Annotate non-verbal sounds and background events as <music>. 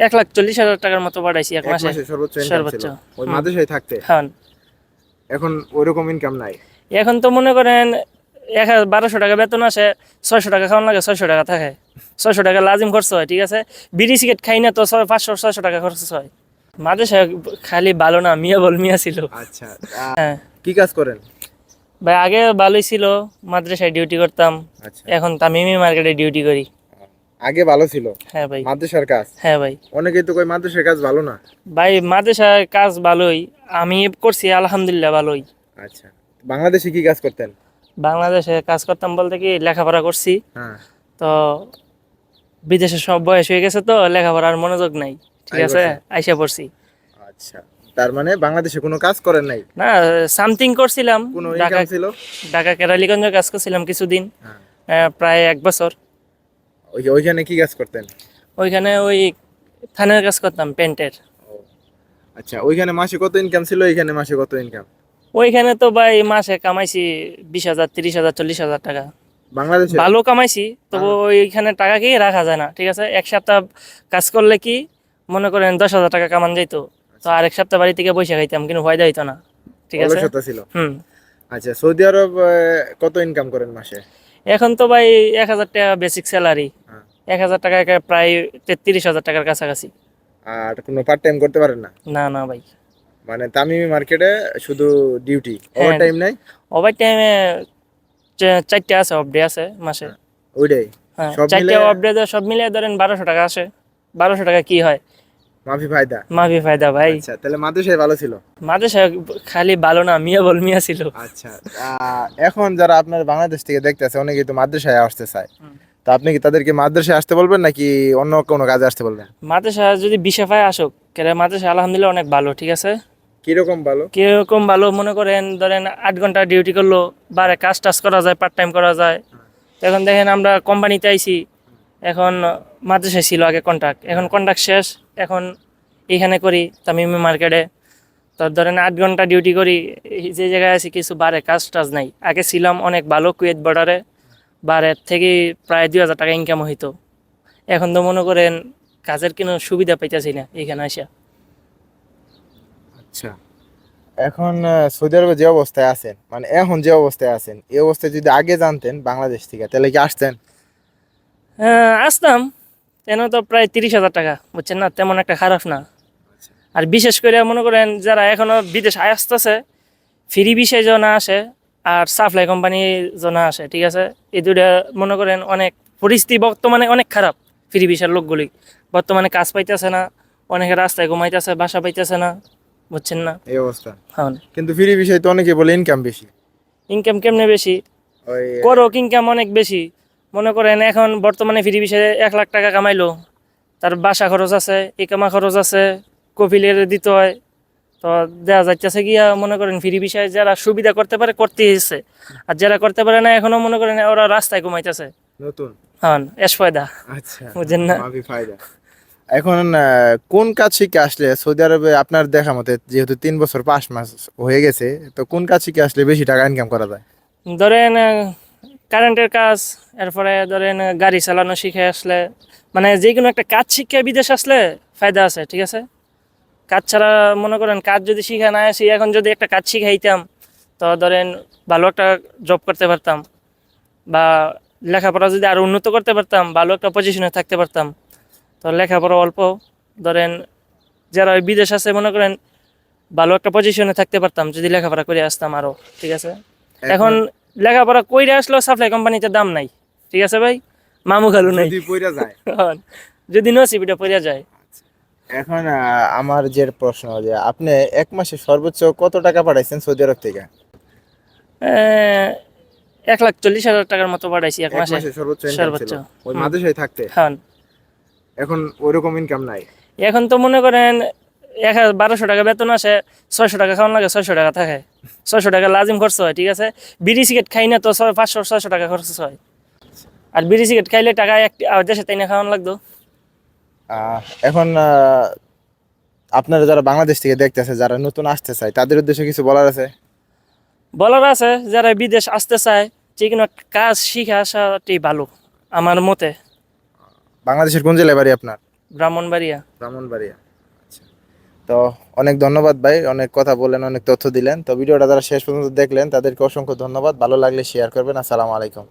এক লাখ চল্লিশ হাজার টাকার মতো পাঠাইছি এক মাসে। সর্বোচ্চ সর্বোচ্চ। ওই। মাদ্রাসায় থাকতে? হ্যাঁ। এখন ওইরকম ইনকাম নাই? এখন তো মনে করেন এক বারোশো টাকা বেতন আসে ছয়শো টাকা খাওয়ান লাগে ছয়শো টাকা থাকে। ছয়শো টাকা লাজিম খরচ হয় ঠিক আছে? বিড়ি সিগারেট খাই না তো ছয় পাঁচশো ছয়শো টাকা খরচ হয়। মাঝে খালি ভালো না মিয়া বল মিয়া ছিল। আচ্ছা। হ্যাঁ। কি কাজ করেন? ভাই আগে ভালোই ছিল মাদ্রাসায় ডিউটি করতাম। আচ্ছা। এখন তামিমি মার্কেটে ডিউটি করি। আগে ভালো ছিল। হ্যাঁ ভাই। মাদ্রাসার কাজ। হ্যাঁ ভাই। অনেকেই তো কই মাদ্রাসার কাজ ভালো না। ভাই মাদ্রাসার কাজ ভালোই। আমি করছি আলহামদুলিল্লাহ ভালোই। আচ্ছা। বাংলাদেশে কি কাজ করতেন? বাংলাদেশে কাজ করতাম বলতে কি লেখাপড়া করছি। হ্যাঁ। তো বিদেশে সব বয়স হয়ে গেছে তো লেখাপড়ার মনোযোগ নাই। ঠিক আছে? আইসা পড়ছি। আচ্ছা। তার মানে বাংলাদেশে কোনো কাজ করেন নাই? না সামথিং করছিলাম। ঢাকা ছিল? ঢাকা কেরালীগঞ্জে কাজ করছিলাম কিছুদিন। হ্যাঁ। প্রায় এক বছর। ওইখানে কি কাজ করতেন? ওইখানে ওই থানের কাজ করতাম পেন্টের। আচ্ছা ওইখানে মাসে কত ইনকাম ছিল এখানে মাসে কত ইনকাম ওইখানে তো ভাই মাসে কামাইছি বিশ হাজার তিরিশ হাজার চল্লিশ হাজার টাকা। বাংলাদেশে? ভালো কামাইছি তবু ওইখানে টাকা কি রাখা যায় না ঠিক আছে? এক সপ্তাহ কাজ করলে কি মনে করেন দশ হাজার টাকা কামান যাইতো তো আরেক সপ্তাহ বাড়ি থেকে বসে খাইতাম কিন্তু ফায়দা হইতো না ঠিক আছে? ছিল। হুম। আচ্ছা সৌদি আরব কত ইনকাম করেন মাসে? এখন তো ভাই এক হাজার টাকা বেসিক স্যালারি হ্যাঁ। এক হাজার টাকা প্রায় তেত্রিশ হাজার টাকার কাছাকাছি। আর কোনো পার্ট টাইম করতে পারেন না? না না ভাই। মানে তামিমি মার্কেটে শুধু ডিউটি হ্যাঁ। ওভার টাইম নাই ওভার টাইমে চারটে আছে অফ ডে আছে মাসে। ওইটাই। হ্যাঁ চারটে অফ ডে সব মিলে ধরেন বারোশো টাকা আসে। বারোশো টাকা কি হয়? মাফি ফায়দা। মাফি ফায়দা ভাই। আচ্ছা তাহলে মাদ্রাসায় ভালো ছিল? মাঝে সাহেব খালি ভালো না মিয়া বল মিয়া ছিল। আচ্ছা এখন যারা আপনার বাংলাদেশ থেকে দেখতেছে অনেকেই তো মাদ্রাসায় আসতে চায়। তো আপনি কি তাদেরকে মাদ্রাসায় আসতে বলবেন নাকি অন্য কোনো কাজে আসতে বলবেন? মাদ্রাসা যদি বিশে পায় আসুক কেন মাদ্রাসা আলহামদুলিল্লাহ অনেক ভালো ঠিক আছে? কীরকম ভালো? কীরকম ভালো মনে করেন ধরেন আট ঘণ্টা ডিউটি করল বারে কাজ টাজ করা যায় পার্ট টাইম করা যায়। এখন দেখেন আমরা কোম্পানিতে আইছি এখন মাদ্রাসায় ছিল আগে কন্ট্রাক্ট এখন কন্ট্রাক্ট শেষ এখন এইখানে করি তামিমি মার্কেটে। তো ধরেন আট ঘণ্টা ডিউটি করি যে জায়গায় আছি কিছু বারে কাজ টাজ নাই। আগে ছিলাম অনেক ভালো কুয়েত বর্ডারে বারের থেকে প্রায় দুই হাজার টাকা ইনকাম হইতো। এখন তো মনে করেন কাজের কোনো সুবিধা পাইতেছি না এখানে আসা আচ্ছা। এখন সৌদি আরবে যে অবস্থায় আছেন মানে এখন যে অবস্থায় আছেন এই অবস্থায় যদি আগে জানতেন বাংলাদেশ থেকে তাহলে কি আসতেন? হ্যাঁ, আসতাম। কেন তো প্রায় তিরিশ হাজার টাকা বুঝছেন না? তেমন একটা খারাপ না। আর বিশেষ করে মনে করেন যারা এখনও বিদেশ আসতেছে ফ্রি বিষয় জনা আসে আর সাপ্লাই কোম্পানি জনা আসে ঠিক আছে? এই দুটা মনে করেন অনেক পরিস্থিতি বর্তমানে অনেক খারাপ ফ্রি বিষয়ের লোকগুলি। বর্তমানে কাজ পাইতেছে না অনেকে রাস্তায় ঘুমাইতেছে বাসা পাইতেছে না বুঝছেন না? এই অবস্থা। হ্যাঁ। কিন্তু ফ্রি বিষয় তো অনেকে বলে ইনকাম বেশি। ইনকাম কেমনে বেশি? করো ইনকাম অনেক বেশি। মনে করেন এখন বর্তমানে ফ্রি বিষয়ে এক লাখ টাকা কামাইলো। তার বাসা খরচ আছে ইকামা খরচ আছে কপিলের দিতে হয় তো দেওয়া যাইতেছে গিয়া মনে করেন ফ্রি বিষয়ে যারা সুবিধা করতে পারে করতে এসছে আর যারা করতে পারে না এখনও মনে করেন ওরা রাস্তায় ঘুমাইতেছে। নতুন? হ্যাঁ এস ফয়দা। আচ্ছা বুঝেন না? ফায়দা। এখন কোন কাজ শিখে আসলে সৌদি আরবে আপনার দেখা মতে যেহেতু তিন বছর পাঁচ মাস হয়ে গেছে তো কোন কাজ শিখে আসলে বেশি টাকা ইনকাম করা যায়? ধরেন কারেন্টের কাজ এরপরে ধরেন গাড়ি চালানো শিখে আসলে মানে যে কোনো একটা কাজ শিখে বিদেশ আসলে ফায়দা আছে ঠিক আছে? কাজ ছাড়া মনে করেন কাজ যদি শিখা না আসি এখন যদি একটা কাজ শিখাইতাম তো ধরেন ভালো একটা জব করতে পারতাম বা লেখাপড়া যদি আরও উন্নত করতে পারতাম ভালো একটা পজিশনে থাকতে পারতাম তো লেখাপড়া অল্প ধরেন যারা ওই বিদেশ আছে মনে করেন ভালো একটা পজিশনে থাকতে পারতাম যদি লেখাপড়া করে আসতাম আরও ঠিক আছে? এখন লেখাপড়া কইরে আসলেও সাপ্লাই কোম্পানিতে দাম নাই ঠিক আছে ভাই? মামু খালু নাই। যদি পইরা যায়। <laughs> যদি নসিবিটা পড়ে যায়। এখন আমার যে প্রশ্ন যে আপনি এক মাসে সর্বোচ্চ কত টাকা পাঠাইছেন সৌদি আরব থেকে? এক লাখ চল্লিশ হাজার টাকার মতো পাঠাইছি এক মাসে। সর্বোচ্চ সর্বোচ্চ। ওই। মাদ্রাসায় থাকতে? হ্যাঁ। এখন ওইরকম ইনকাম নাই? এখন তো মনে করেন এক বারোশো টাকা বেতন আসে ছয়শো টাকা খাওয়ান লাগে ছয়শো টাকা থাকে। ছয়শো টাকা লাজিম খরচ হয় ঠিক আছে? বিড়ি সিগারেট খাই না তো ছয় পাঁচশো ছয়শো টাকা খরচ হয়। আর বিড়ি সিগারেট খাইলে টাকা এক দেশে তাই না খাওয়ান লাগতো? এখন আপনারা যারা বাংলাদেশ থেকে দেখতেছে যারা নতুন আসতে চায় তাদের উদ্দেশ্যে কিছু বলার আছে? বলার আছে যারা বিদেশ আসতে চায় যে কোনো কাজ শিখে আসাটাই ভালো আমার মতে। বাংলাদেশের কোন জেলায় বাড়ি আপনার? ব্রাহ্মণবাড়িয়া। ব্রাহ্মণবাড়িয়া আচ্ছা। তো অনেক ধন্যবাদ ভাই অনেক কথা বলেন অনেক তথ্য দিলেন। তো ভিডিওটা যারা শেষ পর্যন্ত দেখলেন তাদেরকে অসংখ্য ধন্যবাদ। ভালো লাগলে শেয়ার করবেন। আসসালামু আলাইকুম।